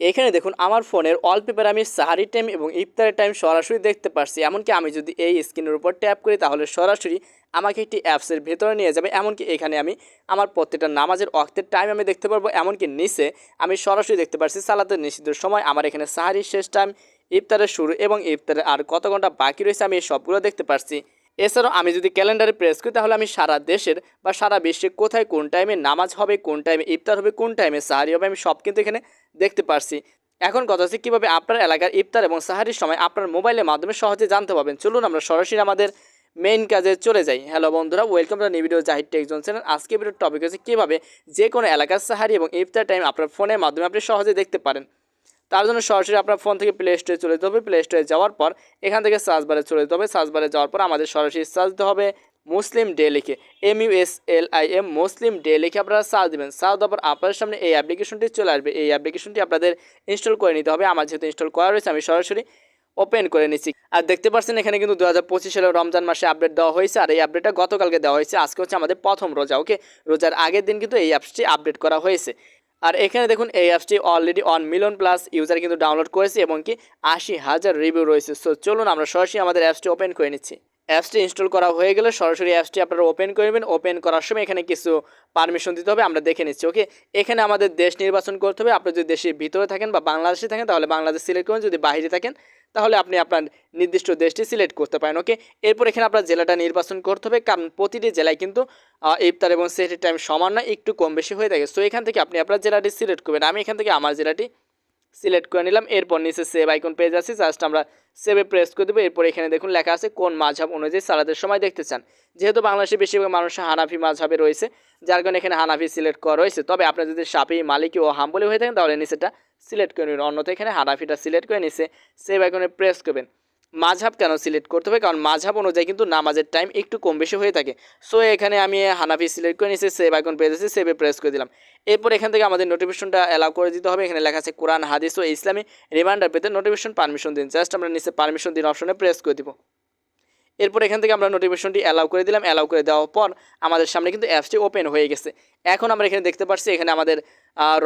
এখানে দেখুন, আমার ফোনের ওয়ালপেপার আমি সাহারি টাইম এবং ইফতারের টাইম সরাসরি দেখতে পারছি। এমনকি আমি যদি এই স্ক্রিনের উপর ট্যাপ করি, তাহলে সরাসরি আমাকে একটি অ্যাপসের ভেতরে নিয়ে যাবে। এমনকি এখানে আমি আমার প্রত্যেকটা নামাজের অক্তের টাইম আমি দেখতে পারব। এমনকি নিচে আমি সরাসরি দেখতে পারছি সালাতের নিষিদ্ধ সময়। আমার এখানে সাহারির শেষ টাইম ইফতারের শুরু এবং ইফতারের আর কত ঘণ্টা বাকি রয়েছে আমি সবগুলো দেখতে পারছি। এছাড়াও আমি যদি ক্যালেন্ডারে প্রেস করি, তাহলে আমি সারা দেশের বা সারা বিশ্বে কোথায় কোন টাইমে নামাজ হবে, কোন টাইমে ইফতার হবে, কোন টাইমে সাহারি হবে, আমি সব কিন্তু এখানে দেখতে পারছি। এখন কথা হচ্ছে কীভাবে আপনার এলাকার ইফতার এবং সাহারির সময় আপনার মোবাইলের মাধ্যমে সহজে জানতে পারবেন। চলুন আমরা সরাসরি আমাদের মেইন কাজে চলে যাই। হ্যালো বন্ধুরা welcome to video Zahid TechZone channel আজকে ভিডিওর টপিক হচ্ছে কীভাবে যে কোনো এলাকার সাহারি এবং ইফতার টাইম আপনার ফোনের মাধ্যমে আপনি সহজে দেখতে পারেন। তার জন্য সরাসরি আপনার ফোন থেকে প্লে স্টোরে চলে যেতে হবে। প্লে স্টোরে যাওয়ার পর এখান থেকে সার্চ বারে চলে যেতে হবে। সার্চ বারে যাওয়ার পর আমাদের সরাসরি সার্চ দিতে হবে মুসলিম ডে লিখে। M U S L I M Muslim Day লিখে আপনারা সার্চ দেবেন। সার্চ দেওয়ার পর আপনার সামনে এই অ্যাপ্লিকেশনটি চলে আসবে। এই অ্যাপ্লিকেশনটি আপনাদের ইনস্টল করে নিতে হবে। আমার যেহেতু ইনস্টল করা রয়েছে, আমি সরাসরি ওপেন করে নিচ্ছি। আর দেখতে পাচ্ছেন, এখানে কিন্তু দু হাজার পঁচিশ সালে রমজান মাসে আপডেট দেওয়া হয়েছে। আর এই আপডেটটা গতকালকে দেওয়া হয়েছে। আজকে হচ্ছে আমাদের প্রথম রোজা ওকে রোজার আগের দিন কিন্তু এই অ্যাপসটি আপডেট করা হয়েছে। আর এখানে দেখুন এই অ্যাপসটি already one million plus user কিন্তু ডাউনলোড করেছে এবং কি আশি হাজার রিভিউ রয়েছে। সো চলুন আমরা সরাসরি আমাদের অ্যাপসটি ওপেন করে নিচ্ছি। অ্যাপসটি ইনস্টল করা হয়ে গেলে সরাসরি অ্যাপসটি আপনারা ওপেন করবেন ওপেন করার সময় এখানে কিছু পারমিশন দিতে হবে, আমরা দেখে নিচ্ছি ওকে এখানে আমাদের দেশ নির্বাচন করতে হবে। আপনি যদি দেশের ভিতরে থাকেন বা বাংলাদেশে থাকেন, তাহলে বাংলাদেশ সিলেক্ট করবেন যদি বাইরে থাকেন তাহলে আপনি আপনার নির্দিষ্ট দেশটি সিলেক্ট করতে পারেন, ওকে? এরপর এখানে আপনার জেলাটা নির্বাচন করতে হবে, কারণ প্রতিটি জেলায় কিন্তু ইফতার এবং সেটের টাইম সমান না একটু কম বেশি হয়ে থাকে। সো এখান থেকে আপনি আপনার জেলাটি সিলেক্ট করবেন। আমি এখান থেকে আমার জেলাটি সিলেক্ট করে নিলাম। এরপর নিচে সেভ আইকন পেজ আছে জাস্ট আমরা সেভে প্রেস করে দেবো। এরপর এখানে দেখুন লেখা আছে, কোন মাঝহাব অনুযায়ী সালাদের সময় দেখতে চান। যেহেতু বাংলাদেশে বেশিরভাগ মানুষ হানাফি মাঝহাবে রয়েছে, যার কারণে এখানে হানাফি সিলেক্ট করা রয়েছে তবে আপনার যদি সাপি মালিকি ও হাম্বলি হয়ে থাকেন, তাহলে নিচেটা সিলেক্ট করে নেবেন অন্যথা এখানে হানাফিটা সিলেক্ট করে নিচে সেভ আইকনে প্রেস করবেন। মাঝহাব কেন সিলেক্ট করতে হবে? কারণ মাঝহাব অনুযায়ী কিন্তু নামাজের টাইম একটু কম বেশি হয়ে থাকে। সো, এখানে আমি হানাফি সিলেক্ট করে নিচে সেভ আইকন পেয়ে যাচ্ছি, সেভে প্রেস করে দিলাম। এরপর এখান থেকে আমাদের নোটিফিকেশনটা অ্যালাউ করে দিতে হবে। এখানে লেখা আছে কোরআন, হাদিস ও ইসলামী রিমাইন্ডার পেতে নোটিফিকেশন পারমিশন দিন। জাস্ট আমরা নিচে পারমিশন দিন অপশনে প্রেস করে দিব। এরপর এখান থেকে আমরা নোটিফিকেশনটি অ্যালাউ করে দিলাম। অ্যালাউ করে দেওয়ার পর আমাদের সামনে কিন্তু অ্যাপসটি ওপেন হয়ে গেছে। এখন আমরা এখানে দেখতে পাচ্ছি এখানে আমাদের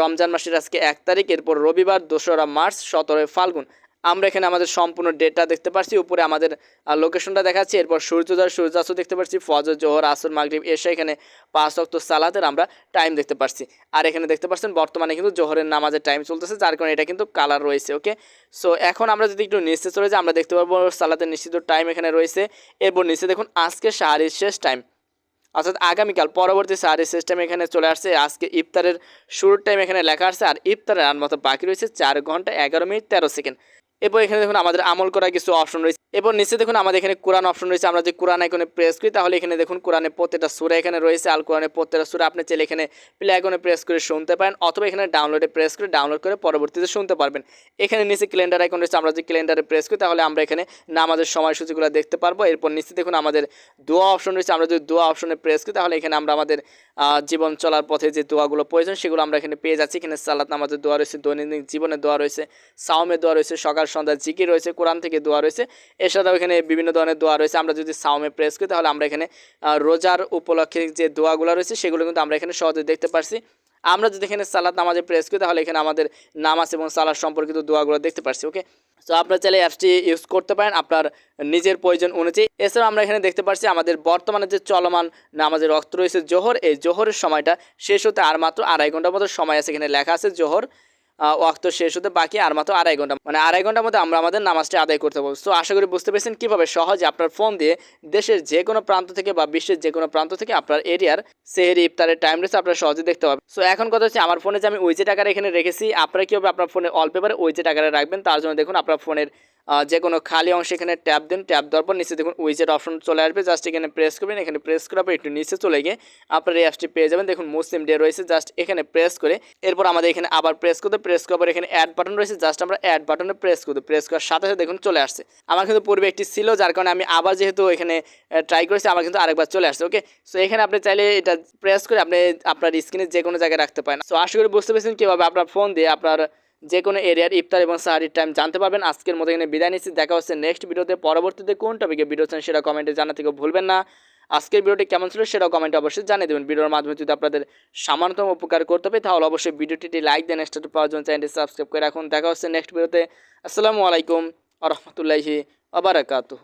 রমজান মাসের আজকে এক তারিখ, এরপর রবিবার, দোসরা মার্চ, সতেরোই ফাল্গুন। আমরা এখানে আমাদের সম্পূর্ণ ডেটা দেখতে পাচ্ছি উপরে আমাদের লোকেশনটা দেখাচ্ছি। এরপর সূর্যোদয়, সূর্যাস্ত দেখতে পাচ্ছি ফজর, জোহর, আসর, মাগরিব এসে এখানে পাঁচ অক্ত সালাতের আমরা টাইম দেখতে পাচ্ছি আর এখানে দেখতে পাচ্ছেন, বর্তমানে কিন্তু জোহরের নামাজের টাইম চলতেছে, যার কারণে এটা কিন্তু কালার রয়েছে ওকে সো এখন আমরা যদি একটু নিচে চলে যাই, আমরা দেখতে পারব সালাতের নিশ্চিত টাইম এখানে রয়েছে। এরপর নিচে দেখুন, আজকে সাহারির শেষ টাইম অর্থাৎ আগামীকাল, পরবর্তী সাহারি সিস্টেম এখানে চলে আসছে। আজকে ইফতারের শুরুর টাইম এখানে লেখা আসছে আর ইফতারের আর মতো বাকি রয়েছে চার ঘণ্টা এগারো মিনিট তেরো সেকেন্ড। এরপর এখানে দেখুন আমাদের আমল করা কিছু অপশন রয়েছে। এরপর নিচে দেখুন আমাদের এখানে কোরআন অপশন রয়েছে। আমরা যে কোরআন আইকনে প্রেস করি, তাহলে এখানে দেখুন কোরআনের প্রত্যেকটা সুরা এখানে রয়েছে। আল কোরআনের প্রত্যেকটা সুরা আপনি চাইলে এখানে প্লে আইকনে প্রেস করে শুনতে পারেন, অথবা এখানে ডাউনলোডে প্রেস করে ডাউনলোড করে পরবর্তীতে শুনতে পারবেন। এখানে নিচে ক্যালেন্ডার আইকন রয়েছে। আমরা যে ক্যালেন্ডারে প্রেস করি, তাহলে আমরা এখানে নামাজের সময়সূচিগুলো দেখতে পারব। এরপর নিচে দেখুন আমাদের দোয়া অপশন রয়েছে। আমরা যদি দোয়া অপশনে প্রেস করি, তাহলে এখানে আমরা আমাদের জীবন চলার পথে যে দোয়াগুলো প্রয়োজন, সেগুলো আমরা এখানে পেয়ে যাচ্ছি। এখানে সালাত নামাজের দোয়া রয়েছে, দৈনন্দিন জীবনের দোয়া রয়েছে, সাওমের দোয়া রয়েছে, সকাল সন্ধ্যা জিকির রয়েছে, কোরআন থেকে দোয়া রয়েছে। এছাড়াও এখানে বিভিন্ন ধরনের দোয়া রয়েছে। আমরা যদি সাওমে প্রেস করি, তাহলে আমরা এখানে রোজার উপলক্ষে যে দোয়াগুলো রয়েছে, সেগুলো কিন্তু আমরা এখানে সহজে দেখতে পারছি। আমরা যদি এখানে সালাদ নামাজে প্রেস করি, তাহলে এখানে আমাদের নামাজ এবং সালাদ সম্পর্কিত দোয়াগুলো দেখতে পারছি ওকে তো আপনার চাইলে অ্যাপসটি ইউজ করতে পারেন, আপনার নিজের প্রয়োজন অনুযায়ী। এছাড়াও আমরা এখানে দেখতে পাচ্ছি আমাদের বর্তমানে যে চলমান নামাজের রক্ত রয়েছে জোহর, এই জোহরের সময়টা শেষ হতে আর মাত্র আড়াই ঘণ্টার মতো সময় আছে এখানে লেখা আছে জোহর। ওয়াক্ত শেষ হতে বাকি আর মাত্র আড়াই ঘণ্টা। মানে আড়াই ঘণ্টার মধ্যে আমরা আমাদের নামাজটি আদায় করতে পারব। তো আশা করি বুঝতে পেরেছেন কীভাবে সহজে আপনার ফোন দিয়ে দেশের যে কোনো প্রান্ত থেকে বা বিশ্বের যে কোনো প্রান্ত থেকে আপনার এরিয়ার সেহেরি, ইফতারের টাইম রয়েছে আপনারা সহজে দেখতে পাবেন। সো এখন কথা হচ্ছে আমার ফোনে যে আমি ওই যে টাকাটা এখানে রেখেছি, আপনারা কীভাবে আপনার ফোনে অল পেপারে ওই যে টাকাটা রাখবেন, তার জন্য দেখুন আপনার ফোনের যে কোনো খালি অংশ এখানে ট্যাপ দেন ট্যাপ দেওয়ার পর নিচে দেখুন উইজেট অপশন চলে আসবে। জাস্ট এখানে প্রেস করবেন, এখানে প্রেস করার পর একটু নিচে চলে গিয়ে আপনার এই অ্যাপসটি পেয়ে যাবেন। দেখুন মুসলিম ডে রয়েছে জাস্ট এখানে প্রেস করে, এরপর আমাদের এখানে আবার প্রেস করতে প্রেস করার এখানে অ্যাড বাটন রয়েছে জাস্ট আমরা অ্যাড বাটনে প্রেস করতে প্রেস করার সাথে সাথে দেখুন চলে আসছে। আমার কিন্তু পূর্বে একটি ছিল, যার কারণে আমি আবার যেহেতু এখানে ট্রাই করেছি, আমার কিন্তু আরেকবার চলে আসছে ওকে সো এখানে আপনি চাইলে এটা প্রেস করে আপনি আপনার স্ক্রিনে যে কোনো জায়গায় রাখতে পারেন। সো আশা করি বুঝতে পেরেছেন কীভাবে আপনার ফোন দিয়ে আপনার যে কোনো এরিয়ার ইফতার এবং সাহারির টাইম জানতে পারবেন। আজকের মতো এখানে বিদায় নিচ্ছি, দেখা হচ্ছে নেক্সট ভিডিওতে পরবর্তীতে কোন টপিকে ভিডিও চান সেটা কমেন্টে জানা থেকে ভুলবেন না। আজকের ভিডিওটি কেমন ছিল সেটাও কমেন্টে অবশ্যই জানিয়ে দেবেন। ভিডিওর মাধ্যমে যদি আপনাদের সামান্যতম উপকার করতে হবে, তাহলে অবশ্যই ভিডিওটি লাইক দেন স্টার্ট পাওয়ার জন্য চ্যানেলটি সাবস্ক্রাইব করে রাখুন। দেখা হচ্ছে নেক্সট ভিডিওতে আসসালামু আলাইকুম আ রহমতুল্লাহি আবারাকাতুহ